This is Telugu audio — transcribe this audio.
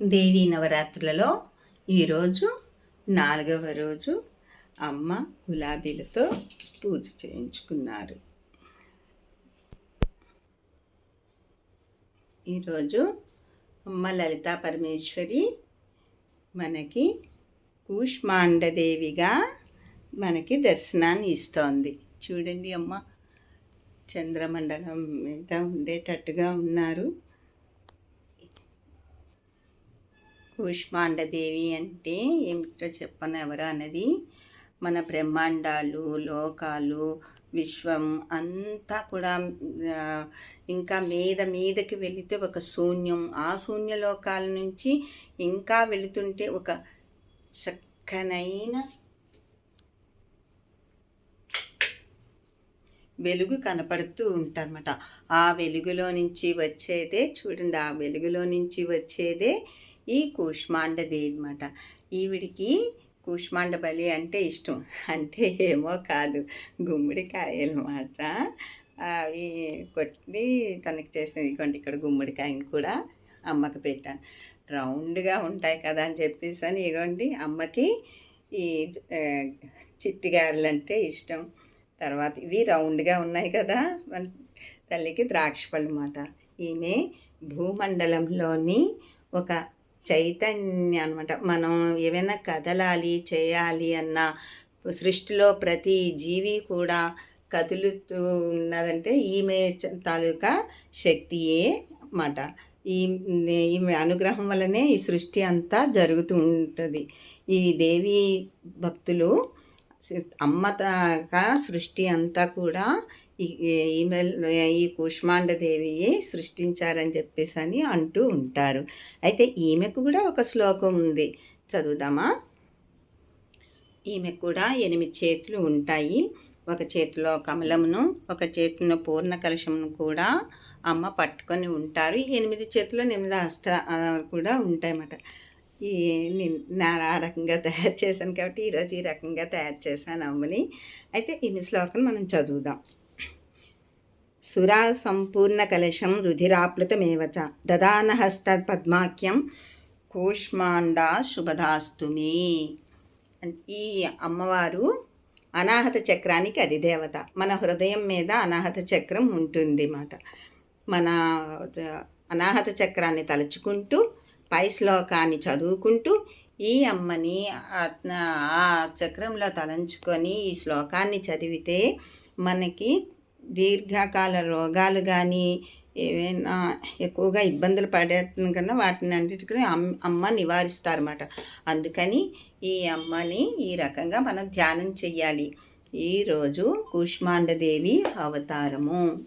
దేవీ నవరాత్రులలో ఈరోజు నాలుగవ రోజు అమ్మ గులాబీలతో పూజ చేయించుకున్నారు. ఈరోజు అమ్మ లలితా పరమేశ్వరి మనకి కూష్మాండదేవిగా మనకి దర్శనాన్ని ఇస్తోంది. చూడండి అమ్మ చంద్రమండలం మీద ఉండేటట్టుగా ఉన్నారు. కూష్మాండదేవి అంటే ఏమిటో చెప్పను ఎవరు అన్నది? మన బ్రహ్మాండాలు లోకాలు విశ్వం అంతా కూడా ఇంకా మీద మీదకి వెళితే ఒక శూన్యం. ఆ శూన్య లోకాల నుంచి ఇంకా వెళుతుంటే ఒక చక్కనైన వెలుగు కనపడుతూ ఉంటుందన్నమాట. ఆ వెలుగులో నుంచి వచ్చేదే చూడండి ఆ వెలుగులో నుంచి వచ్చేదే ఈ కూష్మాండదేవి అనమాట ఈవిడికి కూష్మాండ బలి అంటే ఇష్టం. అంటే ఏమో కాదు. గుమ్మడికాయలు మాట అవి కొట్టి తనకి చేసిన ఇదిగోండి ఇక్కడ గుమ్మడికాయని కూడా అమ్మకి పెట్టాను. రౌండ్గా ఉంటాయి కదా అని చెప్పేసి అని ఇగోండి అమ్మకి ఈ చిట్టిగారులు చిట్టి అంటే ఇష్టం. తర్వాత ఇవి రౌండ్గా ఉన్నాయి కదా తల్లికి ద్రాక్ష పళ్ళు అన్నమాట ఈమె భూమండలంలోని ఒక చైతన్య అనమాట మనం ఏమైనా కదలాలి చేయాలి అన్న సృష్టిలో ప్రతి జీవి కూడా కదులుతూ ఉన్నదంటే ఈమె తాలూకా శక్తియే అన్నమాట. ఈ ఈమె అనుగ్రహం వల్లనే ఈ సృష్టి అంతా జరుగుతూ ఉంటుంది. ఈ దేవి భక్తులు అమ్మతగా సృష్టి అంతా కూడా ఈ- ఈమె ఈ కూష్మాండదేవియే సృష్టించారని చెప్పేసి అని అంటూ ఉంటారు. అయితే ఈమెకు కూడా ఒక శ్లోకం ఉంది. చదువుదామా? ఈమెకు కూడా ఎనిమిది చేతులు ఉంటాయి. ఒక చేతిలో కమలమును ఒక చేతిలో పూర్ణ కలశమును కూడా అమ్మ పట్టుకొని ఉంటారు. ఈ ఎనిమిది చేతుల్లో ఎనిమిది అస్త్ర కూడా ఉంటాయన్నమాట. ఈ నేను ఆ రకంగా తయారు చేశాను కాబట్టి ఈరోజు ఈ రకంగా తయారు చేశాను అమ్మని. అయితే ఈ శ్లోకం మనం చదువుదాం. సురా సంపూర్ణ కలశం రుధిరాప్లుతమేవచ దదానహస్తపద్మాఖ్యం కూష్మాండా శుభదాస్తుమి ఈ అమ్మవారు అనాహత చక్రానికి అధిదేవత. మన హృదయం మీద అనాహత చక్రం ఉంటుంది మాట. మన అనాహత చక్రాన్ని తలుచుకుంటూ పై శ్లోకాన్ని చదువుకుంటూ ఈ అమ్మని ఆ- ఆ చక్రంలో తలంచుకొని ఈ శ్లోకాన్ని చదివితే మనకి దీర్ఘకాల రోగాలు కానీ ఏవైనా ఎక్కువగా ఇబ్బందులు పడే కన్నా వాటిని అన్నిటికీ అమ్ అమ్మ నివారిస్తారన్నమాట. అందుకని ఈ అమ్మని ఈ రకంగా మనం ధ్యానం చెయ్యాలి. ఈరోజు కుష్మాండదేవి అవతారము.